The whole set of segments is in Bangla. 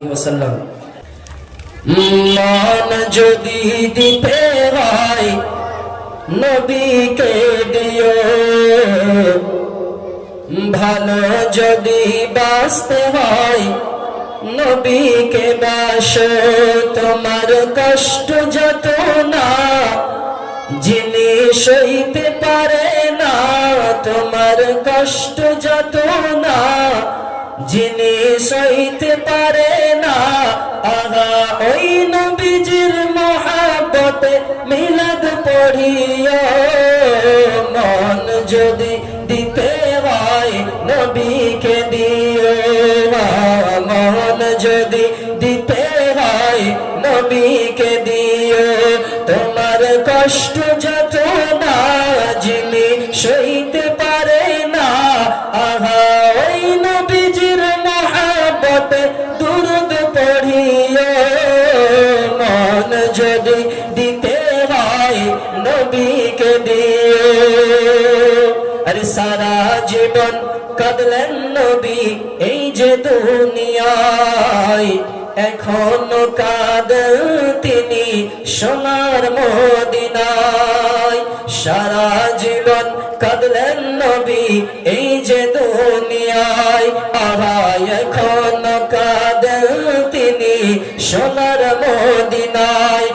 ওয়াসাল্লাম মন যদি দিতে হয়, নবীকে দিও। ভালো যদি বাঁচতে হয়, নবীকে বাস। তোমার কষ্ট যত না যিনি সইতে পারে না, তোমার কষ্ট যত না যিনি সইতে পারে না আগা ওই নবীজির মহাবতে মিলাদ পড়িও। মন যদি দিতে হয় নবীকে দিও মন যদি দিতে হয় নবীকে দিও। তোমার কষ্ট যত না, যিনি সইতে আরে সারা জীবন কাঁদলেন নবী, এই যে দুনিয়ায়। এখনও কাঁদেন তিনি সোনার মদিনায়। সারা জীবন কাঁদলেন নবী, এই যে দুনিয়ায়। আহায় এখনও কাঁদেন তিনি সোনার মদিনায়।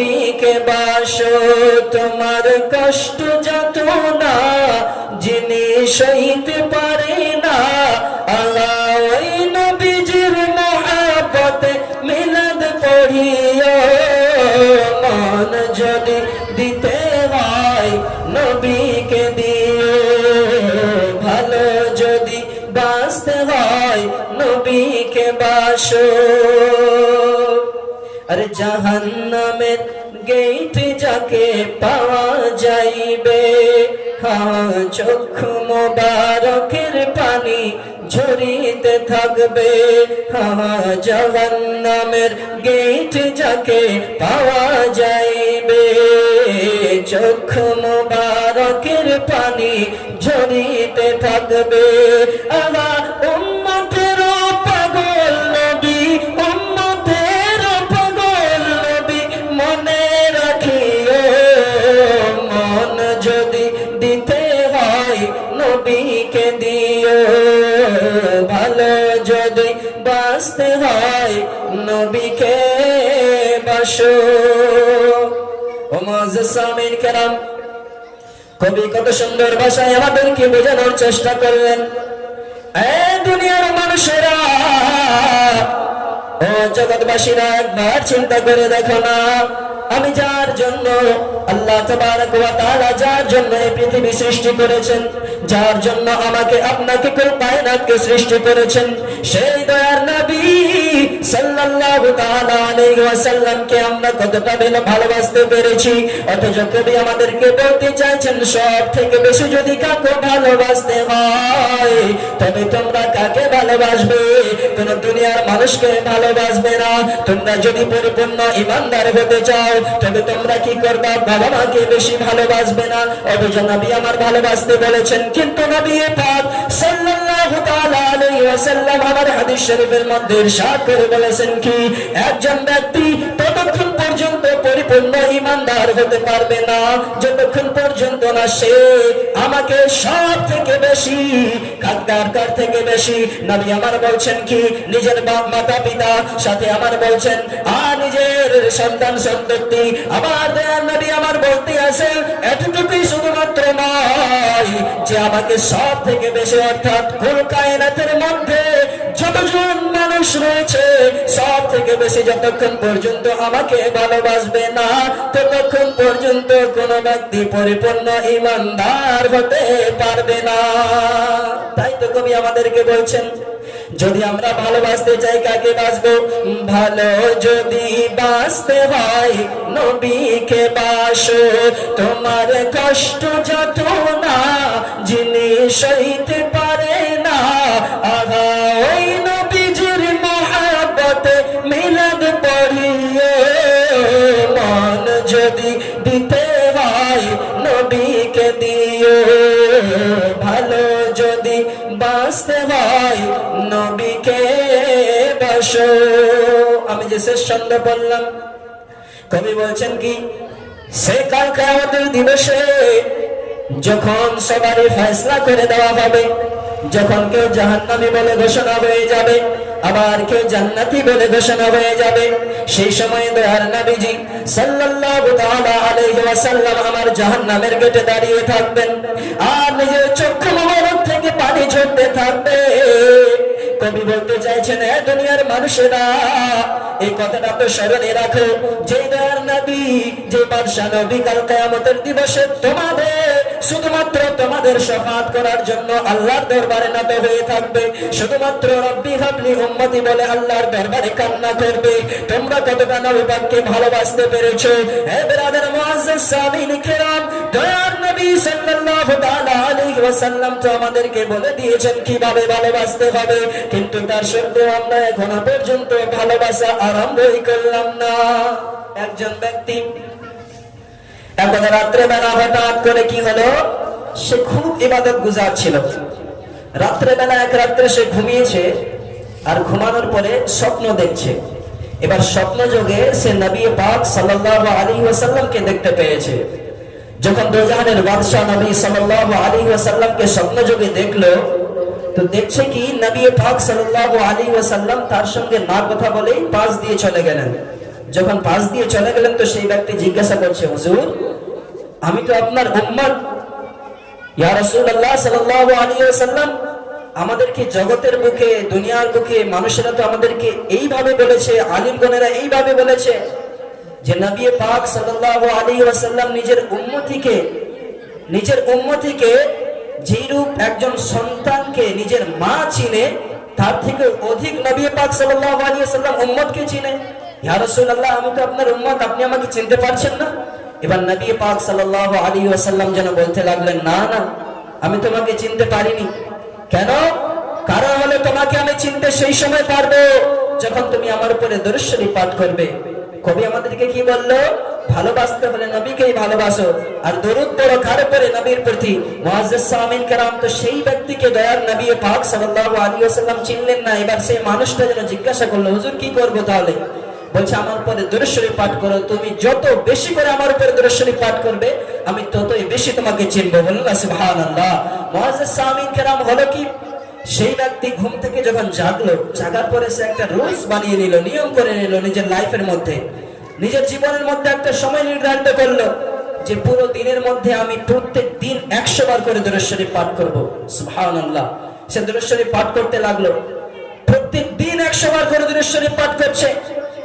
নবীকে বাসো, তোমার কষ্ট যত না, যিনি সইতে পারে না, আল্লাহ ওই নবীজির মহাবতে মিলাদ পড়িও। মন যদি দিতে হয় নবীকে দিও। ভালো যদি বাঁচতে হয় নবীকে বাসো। আরে জাহান্নামের গেট যাকে পাওয়া যাইবে। হ্যাঁ চক্ষু মোবারকের পানি ঝরিতে থাকবে। হ্যাঁ জাহান্নামের গেট যাকে পাওয়া যাইবে। চক্ষু মোবারকের পানি ঝরিতে থাকবে। আহা বাঁচতে হয় নবীকে বাসো। ও কেরাম, কবি কত সুন্দর ভাষায় আমাদেরকে বোঝানোর চেষ্টা করলেন। দুনিয়ার মানুষেরা, ও জগৎবাসীরা একবার চিন্তা করে দেখো না আমি যার জন্য, আল্লাহ যার জন্য এই পৃথিবী সৃষ্টি করেছেন, যার জন্য আমাকে আপনাকে কেউ পায়নাকে সৃষ্টি করেছেন, সেই দয়ার নবী তবে তোমরা ভালোবাসবে? না। তোমরা যদি পরিপূর্ণ ইমানদার হতে চাও, তবে তোমরা কি করবা? বাবা মাকে বেশি ভালোবাসবে না। অথচ নবী আমার ভালোবাসতে বলেছেন, কিন্তু নবী পাক সাল্লাল্লাহু তাআলা আলাইহি আমার হাদিস শরীফের মধ্যে ইরশাদ বলেছেন কি? একজন ব্যক্তি ততক্ষণ পর্যন্ত পরিপূর্ণ ইমানদার হতে পারবে না। যতক্ষণ পর্যন্ত না সে আমাকে সব থেকে বেশি কার থেকে বেশি, নবী আমার বলছেন কি? নিজের বাপ, মাতা, পিতা, সাথে আমার বলছেন আর নিজের সন্তান, সন্ততি, আমার দয়ার নবী আমার বলতে আছেন এতটুকুই শুধুমাত্র নয় যে আমাকে সব থেকে বেশি, অর্থাৎ কোন কায়নাতের মধ্যে যতজন মানুষ রয়েছে, সব থেকে বেশি যতক্ষণ পর্যন্ত আমাকে ভালোবাসবে না। ততক্ষণ পর্যন্ত কোন ব্যক্তি পরিপূর্ণ ইমানদার হতে পারবে না। তাই তো কবি আমাদেরকে বলছেন, যদি আমরা ভালোবাসতে চাই, কাকে বাসবো? ভালো যদি বাসতে হয়, নবীকে বাসো। তোমার কষ্ট যত না, যিনি বাঁচতে নবীকে বসো। আমি যে শেষ ছন্দ বললাম, কবি বলছেন কি, সে কাল কেয়ামতের দিবসে যখন সবারই ফয়সলা করে দেওয়া হবে, যখন কেউ জাহান্নামী বলে ঘোষণা হয়ে যাবে, আবার কেউ জান্নাতি বলে ঘোষণা হয়ে যাবে, সেই সময় দয়ার নবীজি সাল্লাল্লাহু তাআলা আলাইহি ওয়াসাল্লাম আমার জাহান্নামের গেটে দাঁড়িয়ে থাকবেন। আর নিজের চক্ষু ঝরতে থাকবে। কবি বলতে চাইছেন, এ দুনিয়ার মানুষেরা, এই কথাটা তো স্মরণে রাখো। যে দয়ার নবী যে বাদশা নবী, কাল কেয়ামতের দিবসে তোমাদের শুধুমাত্র তোমাদের শফাত করার জন্য আল্লাহর দরবারে নত হয়ে থাকবে। শুধুমাত্র রব্বি হাবলি উম্মতি বলে আল্লাহর দরবারে কান্না করবে। তোমরা কতটা ভালোবাসতে পেরেছ? হে মুআজ্জাজ কিরাম নবী সাল্লাল্লাহু তাআলা আলাইহি ওয়াসাল্লাম তো আমাদেরকে বলে দিয়েছেন কীভাবে ভালোবাসতে হবে। কিন্তু তার সত্ত্বেও আমরা এখনও পর্যন্ত ভালোবাসা আরম্ভই করলাম না। একজন ব্যক্তি একবার রাত্রে বেলা হঠাৎ করে কি হলো? সে খুব ইবাদত গুজার ছিল। রাত্রে বেলা এক রাত্রে সে ঘুমিয়েছে আর ঘুমানোর পরে স্বপ্ন দেখছে। এবার স্বপ্ন যোগে সে নবী পাক সাল্লাল্লাহু আলাইহি ওয়াসাল্লামকে দেখতে পেয়েছে। যখন দোজাহানের বাদশাহ নবী সাল্লাল্লাহু আলাইহি ওয়াসাল্লামকে স্বপ্ন যোগে দেখল, তো দেখছে কি নবী পাক সাল্লাল্লাহু আলাইহি ওয়াসাল্লাম তার সঙ্গে না কথা বলেই পাশ দিয়ে চলে গেলেন। যখন পাশ দিয়ে চলে গেলেন, তো সেই ব্যক্তি জিজ্ঞাসা করছে, হুজুর আমি তো আপনার উম্মত। ইয়া রাসূলুল্লাহ সাল্লাল্লাহু আলাইহি ওয়াসাল্লাম, আমাদেরকে জগতের বুকে, দুনিয়ার বুকে, মানুষেরা তো আমাদেরকে এইভাবে বলেছে, আলিমগণেরা এইভাবে বলেছে যে নবী পাক সাল্লাল্লাহু আলাইহি ওয়াসাল্লাম নিজের উম্মতিকে নিজের উম্মতিকে যেরূপ একজন সন্তানকে নিজের মা চিনে, তার থেকে অধিক নবী পাক সাল্লাল্লাহু আলাইহি ওয়াসাল্লাম উম্মতকে চিনে। ইয়া রাসূলুল্লাহ, আমি তো আপনার উম্মত, আপনি আমাকে চিনতে পারছেন না? এবার নবী পাক সাল্লাল্লাহু আলাইহি ওয়াসাল্লাম যেন বলতে লাগলেন, না না, আমি তোমাকে চিনতে পারিনি। কেন? কারণ হলো তোমাকে আমি চিনতে সেই সময় পারব যখন তুমি আমার উপরে দরুশ্বরী পাঠ করবে। কবি আমাদেরকে কি বলল? ভালোবাসতে হলে নবীকেই ভালোবাসো, আর দরুদ পড়ো কার উপরে? নবীর প্রতি। মুআজ্জাজ সামিন কারাম তো সেই ব্যক্তিকে দয়ার নবী পাক সাল্লাল্লাহু আলাইহি ওয়াসাল্লাম চিনলেন না। এবার সেই মানুষটা যেন জিজ্ঞাসা করল, হুজুর, কি করব তাহলে? বলছে, আমার উপরে দূরেশ্বরী পাঠ করো, তুমি যত বেশি করে আমার উপরে দূরেশ্বরী পাঠ করবে, আমি ততই বেশি তোমাকে চিনবো। বলুন না সুবহানাল্লাহ। মুআজ্জাজ সামিন কেরাম হলো কি? সেই ব্যক্তি ঘুম থেকে যখন জাগলো, জাগার পরে সে একটা রুলস বানিয়ে নিল, নিয়ম করে নিল নিজের লাইফের মধ্যে। নিজের জীবনের মধ্যে একটা সময় নির্ধারিত করল, যে পুরো দিনের মধ্যে আমি প্রত্যেক দিন একশো বার করে দূরেশ্বরী পাঠ করব। সুবহানাল্লাহ। সে দূরেশ্বরী পাঠ করতে লাগল। প্রত্যেক দিন একশো বার করে দূরেশ্বরী পাঠ করছে।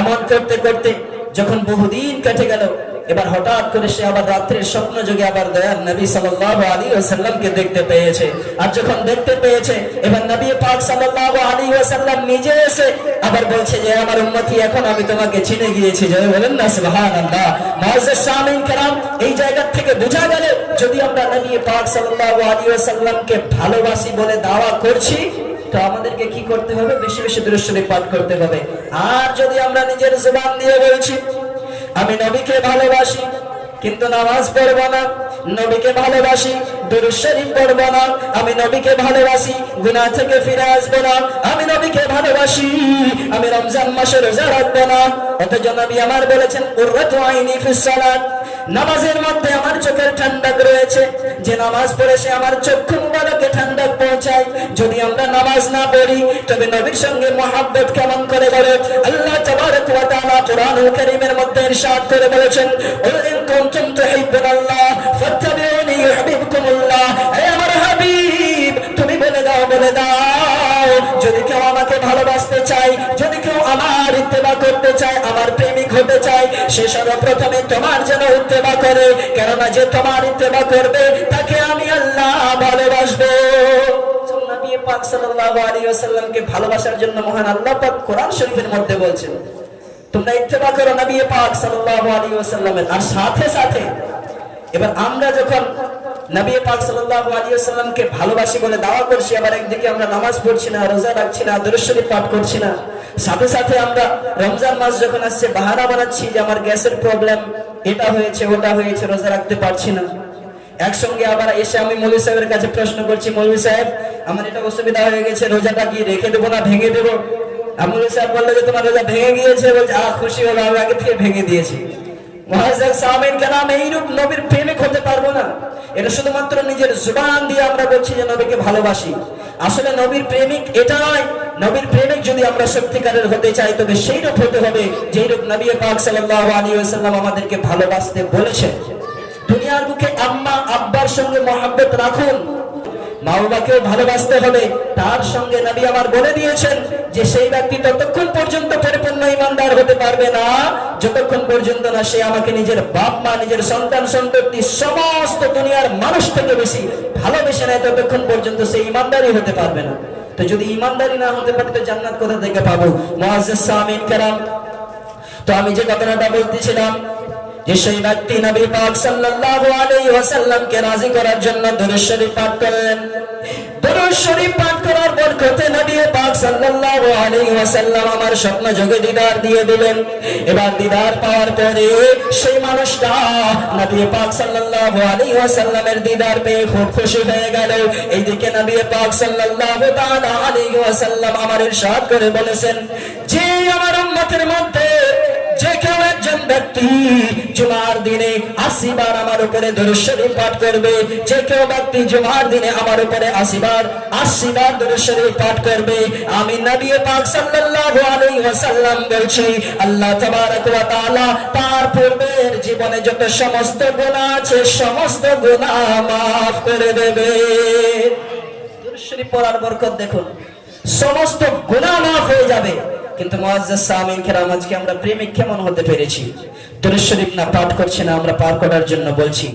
এমন করতে করতে যখন বহুদিন কেটে গেল, এবার হঠাৎ করে সে আবার রাত্রের স্বপ্ন যোগে আবার দয়ার নবী সাল্লাহ আলী ওসাল্লামকে দেখতে পেয়েছে। আর যখন দেখতে পেয়েছে, এবার নবী পাক সাল্লাহ আলী ওসাল্লাম নিজে এসে আবার বলছে যে আমার উন্মতি এখন আমি তোমাকে চিনে গিয়েছি। যদি বলেন না সুলহান এই জায়গা থেকে বোঝা গেল, যদি আমরা নবী পাক সাল্লাহ আলী ওসাল্লামকে ভালোবাসি বলে দাওয়া করছি তো আমাদেরকে কি করতে হবে? বেশি বেশি দৃশ্যটি পাঠ করতে হবে। আর যদি আমরা নিজের জবান দিয়ে বলছি, আমি নবীকে ভালোবাসি, কিন্তু নামাজ পড়ব না, নবীকে ভালোবাসি, দুরূদ পড়ব না, আমি নবীকে ভালোবাসি, গুনাহ থেকে ফিরে আসব না, আমি নবীকে ভালোবাসি, আমি রমজান মাসে রোজা রাখব না। অথচ নবী আমার বলেছেন কুররাতু আইনি ফিস সালাত। নামাজের মধ্যে আমার চোখের ঠান্ডাক রয়েছে। যে নামাজ পড়ে সে আমার চক্ষু মুবারকে ঠান্ডাক পৌঁছায়। যদি আমরা নামাজ না পড়ি, তবে নবীর সঙ্গে মহাব্বত কেমন করে বলে আল্লাহ তাবারক ওয়া তাআলা কোরআনুল কারীমের মধ্যে ইরশাদ করে বলেছেন, কুল ইন কুনতুম তুহিব্বুনাল্লাহ ফাত্তাবিউনি ইউহিব্বুকুমুল্লাহ। হে আমার হাবিব, তুমি বলে দাও বলে দাও। যদি কেউ আমাকে ভালোবাসতে চায়, যদি কেউ আমার ইত্তেবা করতে চায়, আমার সে সর্বপ্রথমে তোমার যেন উত্তেবা করে। কেননা যে তোমার উত্তেবা করবে, তাকে আমি আল্লাহ ভালোবাসবো। ভালোবাসার জন্য মহান আল্লাহ পাক কোরআন শরীফের মধ্যে বলছেন, তোমরা ইত্তেবা করো নবী পাক সাল্লাল্লাহু আলাইহি ওয়াসাল্লামের। আর সাথে সাথে, এবার আমরা যখন নবী পাক সাল্লাল্লাহু আলাইহি ওয়াসাল্লামকে ভালোবাসি বলে দাওয়া করছি, আবার একদিকে আমরা নামাজ পড়ছি না, রোজা রাখছি না, দরুদ পাঠ করছি না। সাথে সাথে আমরা রমজান মাস যখন আসছে, বাহানা বানাচ্ছি যে আমার গ্যাসের প্রবলেম, এটা হয়েছে, ওটা হয়েছে, রোজা রাখতে পারছি না। একসঙ্গে আবার এসে আমি মৌলী সাহেবের কাছে প্রশ্ন করছি, মৌলী সাহেব, আমার এটা অসুবিধা হয়ে গেছে, রোজাটা কি রেখে দেবো না ভেঙে দেবো? আমুল সাহেব বলল যে, তোমার রোজা ভেঙে গিয়েছে? বলছে, আহ, খুশি হলো আমি আগে থেকে ভেঙে দিয়েছি। মহাজাক সামিন কালাম এইরূপ নবীর প্রেমিক হতে পারব না? এটা শুধুমাত্র নিজের জুবান দিয়ে আমরা বলছি যে নবীকে ভালোবাসি। আসলে নবীর প্রেমিক এটা নয়। নবীর প্রেমিক যদি আমরা সত্যিকারের হতে চাই, তবে সেই রূপ হতে হবে যেই রূপ নবী পাক সাল্লাল্লাহু আলাইহি ওয়াসাল্লাম আমাদেরকে ভালোবাসতে বলেছেন। দুনিয়ার বুকে আম্মা, আব্বার সঙ্গে মহাব্বত রাখুন। মা বাবাকেও ভালোবাসতে হবে। তার সঙ্গে নবী আমার বলে দিয়েছেন যে, সেই ব্যক্তি ততক্ষণ পর্যন্ত পরিপূর্ণ ইমানদার হতে পারবে না। যতক্ষণ পর্যন্ত না সে আমাকে নিজের বাপ মা, নিজের সন্তান সন্ততি সমস্ত দুনিয়ার মানুষ থেকে বেশি ভালোবেসে নেয়, ততক্ষণ পর্যন্ত সে ইমানদারই হতে পারবে না। তো যদি ইমানদারি না হতে পারে, তো জান্নাত কোথা থেকে পাবো? মুআজ্জিজ সামিন কারাম, তো আমি যে কথাটা বলতেছিলাম যে সেই ব্যক্তি নবী পাক সাল্লাল্লাহু আলাইহি ওয়াসাল্লামকে রাজি করার জন্য দরুদ শরীফ পাঠ করলেন। দরুদ শরীফ পাঠ করার বরকতে নবী পাক সাল্লাল্লাহু আলাইহি ওয়াসাল্লাম আমার স্বপ্ন যোগে দিদার দিয়ে দিলেন। এবার দিদার পাওয়ার পরে সেই মানুষটা নবী পাক সাল্লাল্লাহু আলাইহি ওয়াসাল্লামের দিদার পেয়ে খুব খুশি হয়ে গেল। এইদিকে নবী পাক সাল্লাল্লাহু তাআলা আলাইহি ওয়াসাল্লাম আমার ইরশাদ করে বলেছেন, যে আমার উম্মতের মধ্যে যে কেউ একজন ব্যক্তি জুমার দিনে আশি বার আমার উপরে পাঠ করবে, যে কেউ ব্যক্তি জুমার দিনে আমার উপরে আশি বার আশি বার দরুদ শরীফ পাঠ করবে। আমি নবী পাক সাল্লাল্লাহু আলাইহি ওয়াসাল্লাম বলছি, আল্লাহ তাবারক ওয়া তাআলা তার পূর্বের জীবনে যত সমস্ত গুনাহ আছে, সমস্ত গুনাহ maaf করে দেবে। দরুদ পড়ার বরকত দেখুন। সমস্ত গুনাহ মাফ হয়ে যাবে। কিন্তু মুআজ্জাজ সামিন আমরা প্রেমিক কেমন হতে পেরেছি? দরুদ না পাঠ করছে না, আমরা পার করার জন্য বলছি।